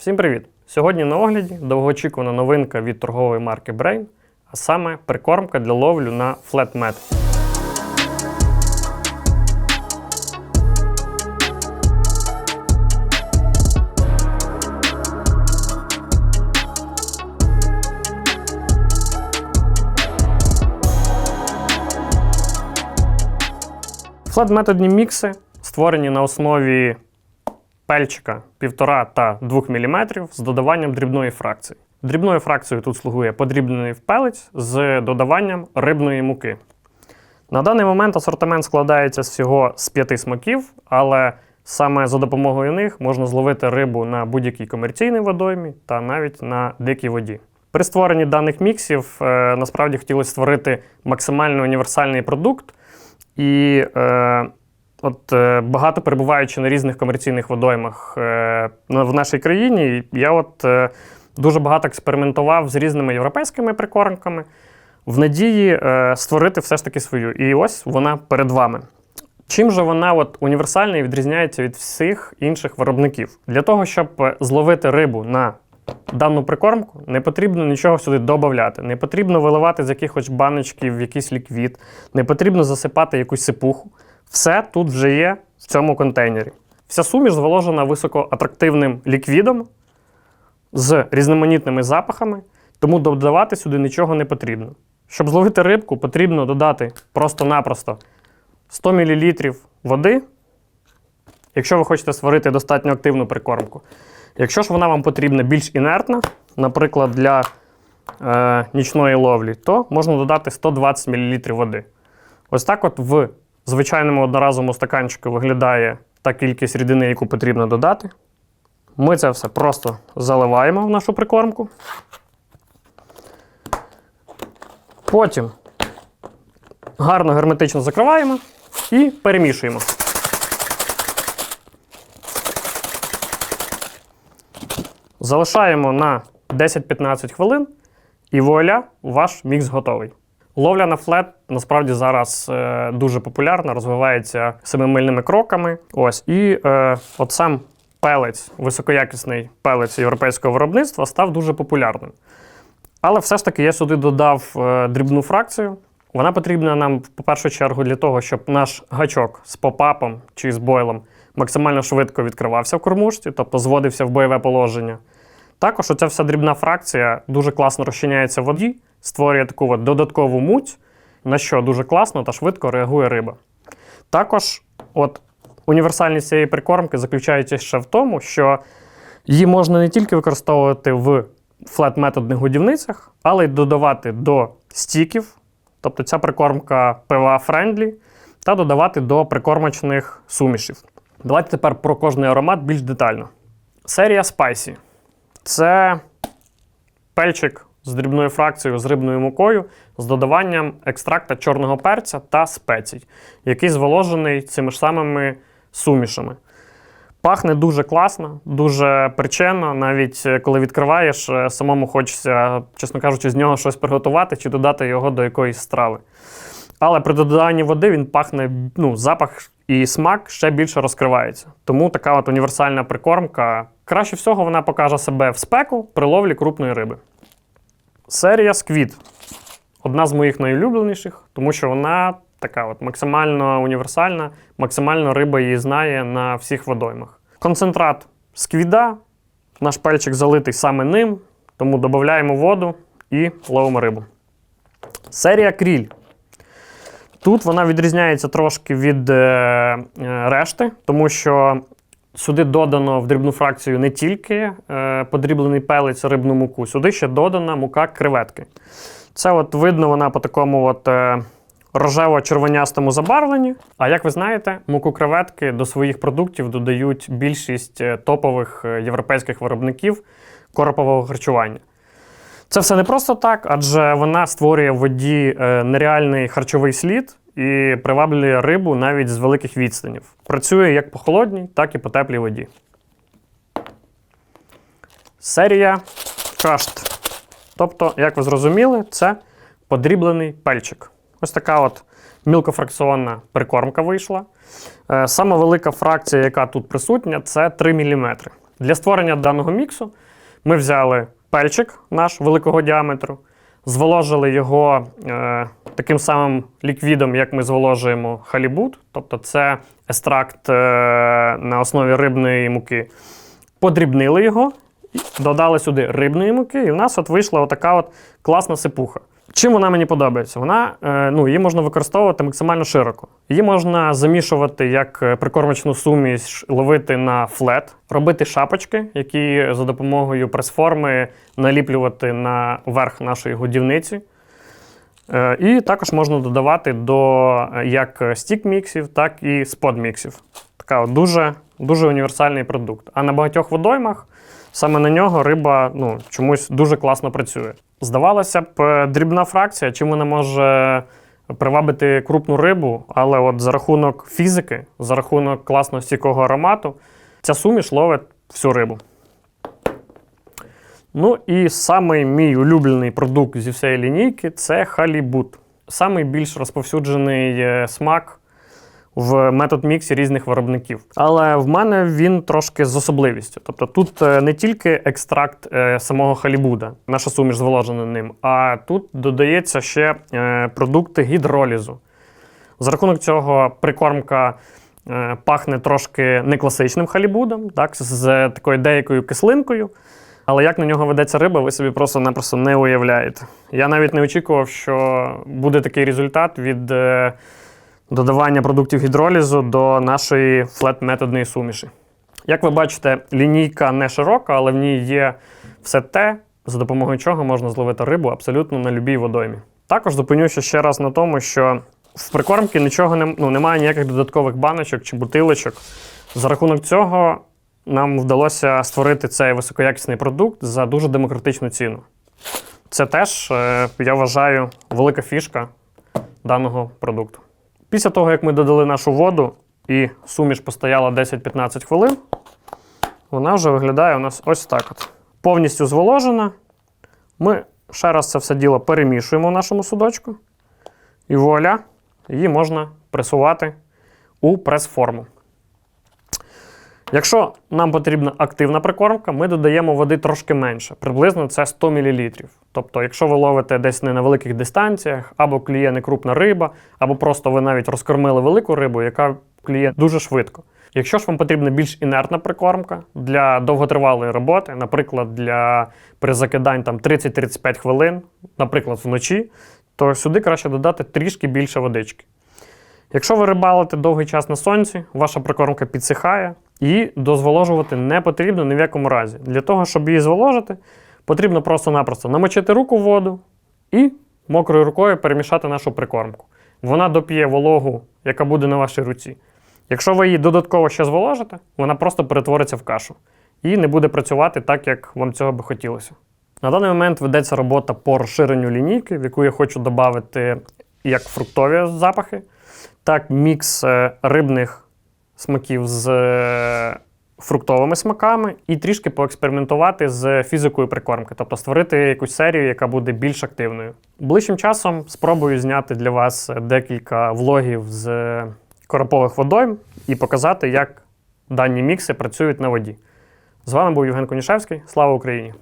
Всім привіт! Сьогодні на огляді довгоочікувана новинка від торгової марки Brain, а саме прикормка для ловлю на флетмет. Флет-методні мікси створені на основі пельчика 1,5 та 2 мм з додаванням дрібної фракції. Дрібною фракцією тут слугує подрібнений пелець з додаванням рибної муки. На даний момент асортимент складається всього з п'яти смаків, але саме за допомогою них можна зловити рибу на будь-якій комерційній водоймі та навіть на дикій воді. При створенні даних міксів е, насправді хотілося створити максимально універсальний продукт, і е, от е, багато перебуваючи на різних комерційних водоймах е, в нашій країні, я от е, дуже багато експериментував з різними європейськими прикормками в надії створити все ж таки свою. І ось вона перед вами. Чим же вона от універсальна і відрізняється від всіх інших виробників? Для того, щоб зловити рибу на дану прикормку, не потрібно нічого сюди додавати. Не потрібно виливати з якихось баночків якийсь ліквід, не потрібно засипати якусь сипуху. Все тут вже є в цьому контейнері. Вся суміш зволожена високоатрактивним ліквідом з різноманітними запахами, тому додавати сюди нічого не потрібно. Щоб зловити рибку, потрібно додати просто-напросто 100 мл води, якщо ви хочете створити достатньо активну прикормку. Якщо ж вона вам потрібна більш інертна, наприклад, для е, нічної ловлі, то можна додати 120 мл води. Ось так от в звичайному одноразовому стаканчику виглядає та кількість рідини, яку потрібно додати. Ми це все просто заливаємо в нашу прикормку. Потім гарно герметично закриваємо і перемішуємо. Залишаємо на 10-15 хвилин, і вуаля, ваш мікс готовий. Ловля на флет насправді зараз е, дуже популярна, розвивається семимильними кроками. Ось і е, от сам пелець, високоякісний пелець європейського виробництва став дуже популярним. Але все ж таки я сюди додав е, дрібну фракцію. Вона потрібна нам в першу чергу для того, щоб наш гачок з попапом чи з бойлом максимально швидко відкривався в кормушці, тобто зводився в бойове положення. Також оця вся дрібна фракція дуже класно розчиняється в воді, створює таку от додаткову муть, на що дуже класно та швидко реагує риба. Також от, універсальність цієї прикормки заключається ще в тому, що її можна не тільки використовувати в флет-методних годівницях, але й додавати до стіків, тобто ця прикормка PVA friendly, та додавати до прикормочних сумішів. Давайте тепер про кожний аромат більш детально. Серія Spicy. Це пельчик з дрібною фракцією з рибною мукою з додаванням екстракта чорного перця та спецій, який зволожений цими ж самими сумішами. Пахне дуже класно, дуже причинно. Навіть е, коли відкриваєш, е, самому хочеться, чесно кажучи, з нього щось приготувати чи додати його до якоїсь страви. Але при додаванні води він пахне, ну, запах і смак ще більше розкривається. Тому така от універсальна прикормка. Краще всього вона покаже себе в спеку при ловлі крупної риби. Серія Squid. Одна з моїх найулюбленіших, тому що вона така от максимально універсальна, максимально риба її знає на всіх водоймах. Концентрат сквіда, наш пельчик залитий саме ним, тому додаємо воду і ловимо рибу. Серія кріль. Тут вона відрізняється трошки від е, е, решти, тому що сюди додано в дрібну фракцію не тільки е, подріблений пелець рибну муку, сюди ще додана мука креветки. Це от видно вона по такому от, рожево-червонястому забарвленні. А як ви знаєте, муку креветки до своїх продуктів додають більшість топових європейських виробників коропового харчування. Це все не просто так, адже вона створює в воді е, нереальний харчовий слід і приваблює рибу навіть з великих відстанів. Працює як по холодній, так і по теплій воді. Серія кашт. Тобто, як ви зрозуміли, це подріблений пельчик. Ось така от мілкофракціонна прикормка вийшла. Е, Сама велика фракція, яка тут присутня, це 3 мм. Для створення даного міксу ми взяли пельчик наш великого діаметру, зволожили його е, таким самим ліквідом, як ми зволожуємо халібут, тобто це естракт е, на основі рибної муки. Подрібнили його, додали сюди рибної муки, і в нас от вийшла отака от класна сипуха. Чим вона мені подобається? Вона е, ну, її можна використовувати максимально широко. Її можна замішувати як е, прикормочну суміш, ловити на флет, робити шапочки, які за допомогою прес-форми наліплювати на верх нашої годівниці. Е, І також можна додавати до як стік-міксів, так і спод-міксів. Така дуже, дуже універсальний продукт. А на багатьох водоймах саме на нього риба ну, чомусь дуже класно працює. Здавалося б, е, дрібна фракція, чим вона може привабити крупну рибу, але от за рахунок фізики, за рахунок класно стійкого аромату, ця суміш ловить всю рибу. Ну і самий мій улюблений продукт зі всієї лінійки це халібут. Самий більш розповсюджений е, смак в метод міксі різних виробників. Але в мене він трошки з особливістю. Тобто тут е, не тільки екстракт е, самого халібуда, наша суміш зволожена ним, а тут додається ще е, продукти гідролізу. За рахунок цього прикормка пахне трошки не класичним халібудом, так, з такою деякою кислинкою. Але як на нього ведеться риба, ви собі просто-напросто не уявляєте. Я навіть не очікував, що буде такий результат від додавання продуктів гідролізу до нашої флет-методної суміші. Як ви бачите, лінійка не широка, але в ній є все те, за допомогою чого можна зловити рибу абсолютно на любій водоймі. Також зупинюся ще раз на тому, що в прикормці нічого не, ну, немає ніяких додаткових баночок чи бутилочок. За рахунок цього нам вдалося створити цей високоякісний продукт за дуже демократичну ціну. Це теж, е, я вважаю, велика фішка даного продукту. Після того, як ми додали нашу воду і суміш постояла 10-15 хвилин, вона вже виглядає у нас ось так. от. Повністю зволожена. Ми ще раз це все діло перемішуємо в нашому судочку. І вуаля, її можна пресувати у прес-форму. Якщо нам потрібна активна прикормка, ми додаємо води трошки менше, приблизно це 100 мл. Тобто, якщо ви ловите десь не на великих дистанціях, або кліє не крупна риба, або просто ви навіть розкормили велику рибу, яка кліє дуже швидко. Якщо ж вам потрібна більш інертна прикормка для довготривалої роботи, наприклад, для призакидань там 30-35 хвилин, наприклад, вночі, то сюди краще додати трішки більше водички. Якщо ви рибалите довгий час на сонці, ваша прикормка підсихає, і дозволожувати не потрібно ні в якому разі. Для того, щоб її зволожити, потрібно просто-напросто намочити руку в воду і мокрою рукою перемішати нашу прикормку. Вона доп'є вологу, яка буде на вашій руці. Якщо ви її додатково ще зволожите, вона просто перетвориться в кашу і не буде працювати так, як вам цього би хотілося. На даний момент ведеться робота по розширенню лінійки, в яку я хочу додати як фруктові запахи, так мікс е, рибних смаків з е, фруктовими смаками і трішки поекспериментувати з фізикою прикормки, тобто створити якусь серію, яка буде більш активною. Ближчим часом спробую зняти для вас декілька влогів з коропових водойм і показати, як дані мікси працюють на воді. З вами був Євген Конішевський. Слава Україні!